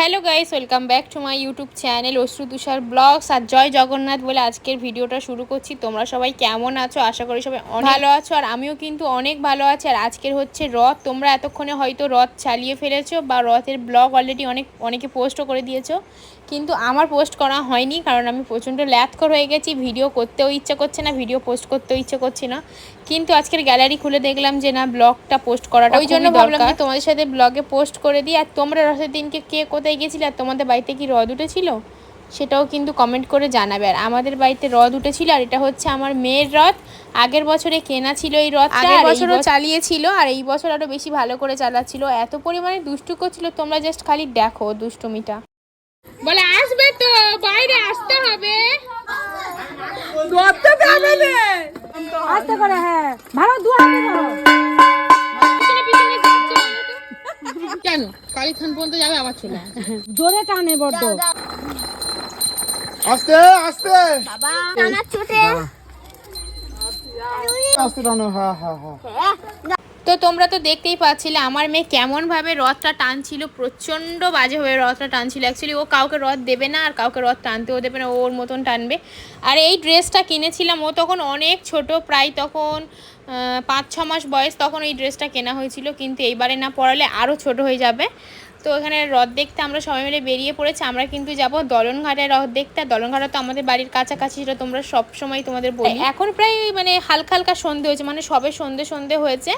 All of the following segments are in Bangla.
Hello guys welcome back to my YouTube channel Ashru Tushar blogs আর জয় জগন্নাথ বলে আজকের ভিডিওটা শুরু করছি। তোমরা সবাই কেমন আছো? আশা করি সবাই অনেক ভালো আছো আর আমিও কিন্তু অনেক ভালো আছি। আর আজকের হচ্ছে রথ। তোমরা এতক্ষণে হয়তো রথ চালিয়ে ফেলেছো বা রথের ব্লগ অলরেডি অনেক অনেকে পোস্টও করে দিয়েছ। কিন্তু আমার পোস্ট করা হয়নি কারণ আমি প্রচণ্ড ল্যাথকর হয়ে গেছি ভিডিও করতেও ইচ্ছে করছে না ভিডিও পোস্ট করতেও ইচ্ছে করছে না। কিন্তু আজকের গ্যালারি খুলে দেখলাম যে না ব্লগটা পোস্ট করাটা ওই জন্য ভাবলাম যে তোমাদের সাথে ব্লগে পোস্ট করে দিই। আর তোমরা রথের দিনকে কে কোথায় গেছিলে আর তোমাদের বাড়িতে কি রথ উঠেছিল? সেটাও কিন্তু কমেন্ট করে জানাবে। আর আমাদের বাড়িতে রথ উঠেছিল আর এটা হচ্ছে আমার মেয়ের রথ আগের বছরে কেনা ছিল এই রথ আগের বছরও চালিয়েছিল আর এই বছর আরও বেশি ভালো করে চালাচ্ছিল। এত পরিমাণে দুষ্টু করছিল তোমরা জাস্ট খালি দেখো দুষ্টুমিটা। বলে আসবে তো বাইরে আসতে হবে। আস্তে করে হ্যাঁ। ভালো কেন? কালীখান পর্যন্ত যাবে আবার চলে আসবে। জোরে টানে বড্ড। আস্তে আস্তে। টানার চোটে আস্তে টানো হ্যাঁ হ্যাঁ হ্যাঁ তো তোমরা তো দেখতেই পাচ্ছিলে, আমার মেয়ে কেমনভাবে রথটা টানছিল, প্রচণ্ড বাজে হয়ে রথটা টানছিল। অ্যাকচুয়ালি ও কাউকে রথ দেবে না, আর কাউকে রথ টানতেও দেবে না ওর মতন টানবে। আর এই ড্রেসটা কিনেছিলাম, ও তখন অনেক ছোট, প্রায় তখন পাঁচ ছ মাস বয়স তখন এই ড্রেসটা কেনা হয়েছিল, কিন্তু এইবারে না পড়ালে আরও ছোট হয়ে যাবে। তো এখানে রথ দেখতে আমরা সবাই মিলে বেরিয়ে পড়েছি আমরা কিন্তু যাব দলনঘাটে রথ দেখতে। দলনঘাটা তো আমাদের বাড়ির কাছাকাছি সেটা তোমরা সব সময় তোমাদের বলি। এখন প্রায় মানে হালকা হালকা সন্ধে হয়েছে মানে সবে সন্ধে সন্ধে হয়েছে।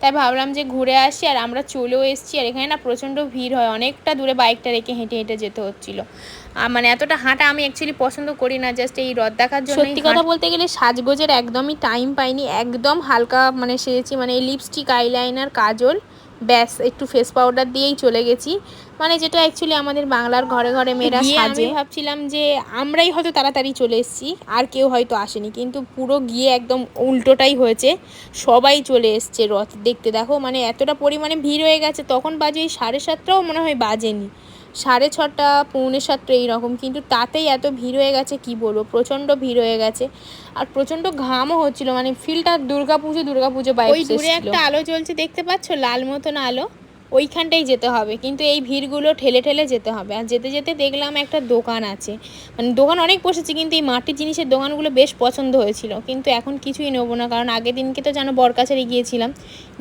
তাই ভাবলাম যে ঘুরে আসি আর আমরা চলেও এসেছি আর এখানে না প্রচণ্ড ভিড় হয় অনেকটা দূরে বাইকটা রেখে হেঁটে হেঁটে যেতে হচ্ছিল। মানে এতটা হাঁটা আমি অ্যাকচুয়ালি পছন্দ করি না জাস্ট এই রথ দেখার জন্য সত্যি কথা বলতে গেলে সাজগোজের একদমই টাইম পাইনি একদম হালকা মানে সেরেছি মানে লিপস্টিক আইলাইনার কাজল। ব্যাস একটু ফেস পাউডার দিয়েই চলে গেছি। মানে যেটা অ্যাকচুয়ালি আমাদের বাংলার ঘরে ঘরে মেয়েরা সাজে আমি ভাবছিলাম যে আমরাই হয়তো তাড়াতাড়ি চলে এসেছি আর কেউ হয়তো আসেনি। কিন্তু পুরো গিয়ে একদম উল্টোটাই হয়েছে। সবাই চলে এসছে রথ দেখতে। দেখো মানে এতটা পরিমাণে ভিড় হয়ে গেছে তখন বাজে ওই সাড়ে সাতটাও মনে হয় বাজেনি। সাড়ে ছটা পৌনে সাতটা এইরকম। কিন্তু তাতেই এত ভিড় হয়ে গেছে কি বলব? প্রচণ্ড ভিড় হয়ে গেছে। আর প্রচণ্ড ঘামও হচ্ছিল মানে ফিলটা দুর্গা দুর্গাপুজো দুর্গা পুজো ওই দূরে একটা আলো জ্বলছে দেখতে পাচ্ছ? লাল মতন আলো। ওইখানটাই যেতে হবে। কিন্তু এই ভিড়গুলো ঠেলে ঠেলে যেতে হবে। আর যেতে যেতে দেখলাম একটা দোকান আছে। মানে দোকান অনেক বসেছে, কিন্তু এই মাটির জিনিসের দোকানগুলো বেশ পছন্দ হয়েছিল। কিন্তু এখন কিছুই নেব না, কারণ আগের দিনকে তো জানো বরকাছারি গিয়েছিলাম।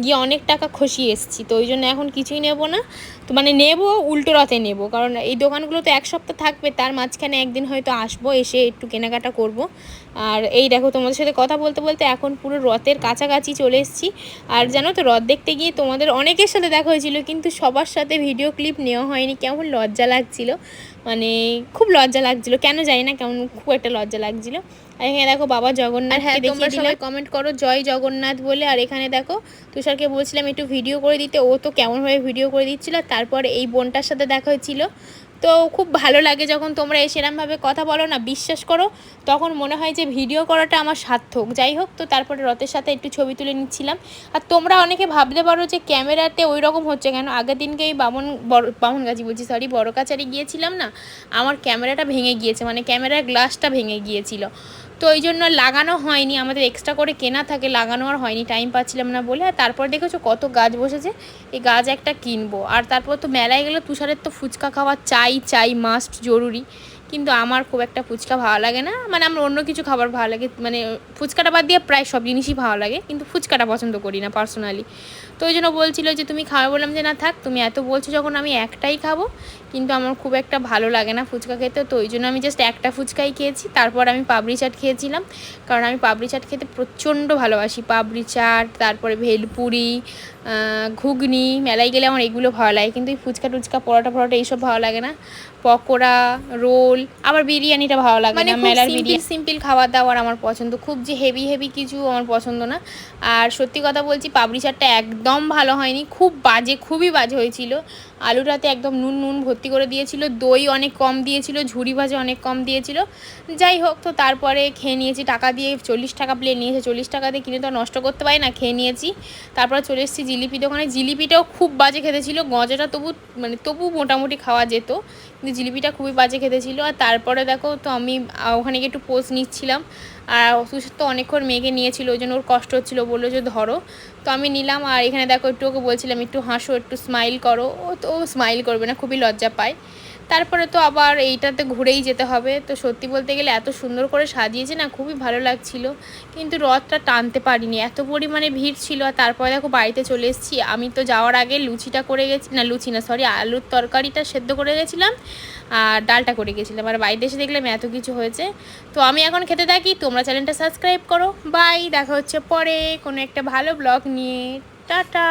গিয়ে অনেক টাকা খসিয়ে এসেছি, তো ওই জন্য এখন কিছুই নেব না। তো মানে নেব, উল্টো রথে নেব, কারণ এই দোকানগুলো তো এক সপ্তাহ থাকবে, তার মাঝখানে একদিন হয়তো আসব, এসে একটু কেনাকাটা করব। আর এই দেখো, তোমাদের সাথে কথা বলতে বলতে এখন পুরো রথের কাছাকাছি চলে এসেছি। আর জানো তো, রথ দেখতে গিয়ে তোমাদের অনেকের সাথে দেখা হয়েছিল কিন্তু সবার সাথে ভিডিও ক্লিপ নেওয়া হয়নি। কেমন লজ্জা লাগছিল। মানে খুব লজ্জা লাগছিল। কেন জানি না কেমন খুব একটা লজ্জা লাগছিল। আর এখানে দেখো বাবা জগন্নাথ হ্যাঁ তোমরা সবাই কমেন্ট করো জয় জগন্নাথ বলে। আর এখানে দেখো তুষারকে বলছিলাম একটু ভিডিও করে দিতে। ও তো কেমনভাবে ভিডিও করে দিচ্ছিল। তারপর এই বোনটার সাথে দেখা হয়েছিল। তো খুব ভালো লাগে যখন তোমরা সেরমভাবে কথা বলো না, বিশ্বাস করো, তখন মনে হয় যে ভিডিও করাটা আমার সার্থক। যাই হোক, তো তারপরে রথের সাথে একটু ছবি তুলে নিচ্ছিলাম। আর তোমরা অনেকে ভাবতে পারো যে ক্যামেরাতে ওই রকম হচ্ছে কেন? আগের দিনকে এই বামন বড়, বামন গাছি বলছি সরি বড় কাছারি গিয়েছিলাম না? আমার ক্যামেরাটা ভেঙে গিয়েছে মানে ক্যামেরার গ্লাসটা ভেঙে গিয়েছিল। তো ওই জন্য লাগানো হয়নি। আমাদের এক্সট্রা করে কেনা থাকে, লাগানো আর হয়নি টাইম পাচ্ছিলাম না বলে। আর তারপর দেখেছ কত গাছ বসেছে? এই গাছ একটা কিনবো। আর তারপর তো মেলায় গেলে তুষারের তো ফুচকা খাওয়া চাই চাই মাস্ট জরুরি। কিন্তু আমার খুব একটা ফুচকা ভালো লাগে না। মানে আমার অন্য কিছু খাবার ভালো লাগে মানে ফুচকাটা বাদ দিয়ে প্রায় সব জিনিসই ভালো লাগে কিন্তু ফুচকাটা পছন্দ করি না পার্সোনালি তো ওই জন্য বলছিল যে তুমি খাবে? বললাম যে না থাক তুমি এত বলছো যখন আমি একটাই খাব কিন্তু আমার খুব একটা ভালো লাগে না ফুচকা খেতে তো ওই জন্য আমি জাস্ট একটা ফুচকাই খেয়েছি। তারপর আমি পাবড়ি চাট খেয়েছিলাম কারণ আমি পাবড়ি চাট খেতে প্রচণ্ড ভালোবাসি। পাবড়ি চাট তারপরে ভেলপুরি ঘুগনি মেলায় গেলে আমার এগুলো ভালো লাগে কিন্তু এই ফুচকা টুচকা পরোটা পরোটা এইসব ভালো লাগে না। পকোড়া রোল আবার বিরিয়ানিটা ভালো লাগে মানে না মেলার বিরিয়ানি। সিম্পল খাবার দাবার আমার পছন্দ খুব যে হেভি হেভি কিছু আমার পছন্দ না। আর সত্যি কথা বলছি পাপড়ি চাটটা একদম ভালো হয়নি। খুব বাজে, খুবই বাজে হয়েছিল। আলুটাতে একদম নুন নুন ভর্তি করে দিয়েছিল। দই অনেক কম দিয়েছিল ঝুড়ি ভাজা অনেক কম দিয়েছিল। যাই হোক, তো তারপরে খেয়ে নিয়েছি টাকা দিয়ে চল্লিশ টাকা প্লেট নিয়েছে। চল্লিশ টাকাতে কিনে তো নষ্ট করতে পারি না, খেয়ে নিয়েছি। তারপরে চলে এসেছি জিলিপি দোকানে। জিলিপিটাও খুব বাজে খেতে ছিল গজাটা তবু মানে তবু মোটামুটি খাওয়া যেত। কিন্তু জিলিপিটা খুবই বাজে খেতে ছিল আর তারপরে দেখো, তো আমি ওখানে গিয়ে একটু পোস্ট নিচ্ছিলাম। আর অসুস্থ তো অনেকক্ষণ মেয়েকে নিয়েছিল, ওই জন্য ওর কষ্ট হচ্ছিল, বলল যে ধরো। তো আমি নিলাম আর এখানে দেখো একটু ওকে বলছিলাম, একটু হাসো, একটু স্মাইল করো। ও তো, ও স্মাইল করবে না, খুবই লজ্জা পায়। তারপরে তো আবার এইটাতে ঘুরেই যেতে হবে। তো সত্যি বলতে গেলে এত সুন্দর করে সাজিয়েছে না, খুবই ভালো লাগছিল। কিন্তু রথটা টানতে পারিনি। এত পরিমাণে ভিড় ছিল আর তারপরে দেখো বাড়িতে চলে এসেছি। আমি তো যাওয়ার আগে লুচিটা করে গেছি, না, লুচি না সরি আলুর তরকারিটা সেদ্ধ করে গেছিলাম আর ডালটা করে গেছিলাম। আর বাড়িতে এসে দেখলাম এত কিছু হয়েছে। তো আমি এখন খেতে থাকি। তোমরা চ্যানেলটা সাবস্ক্রাইব করো। বাই, দেখা হচ্ছে পরে কোনো একটা ভালো ব্লগ নিয়ে। টাটা।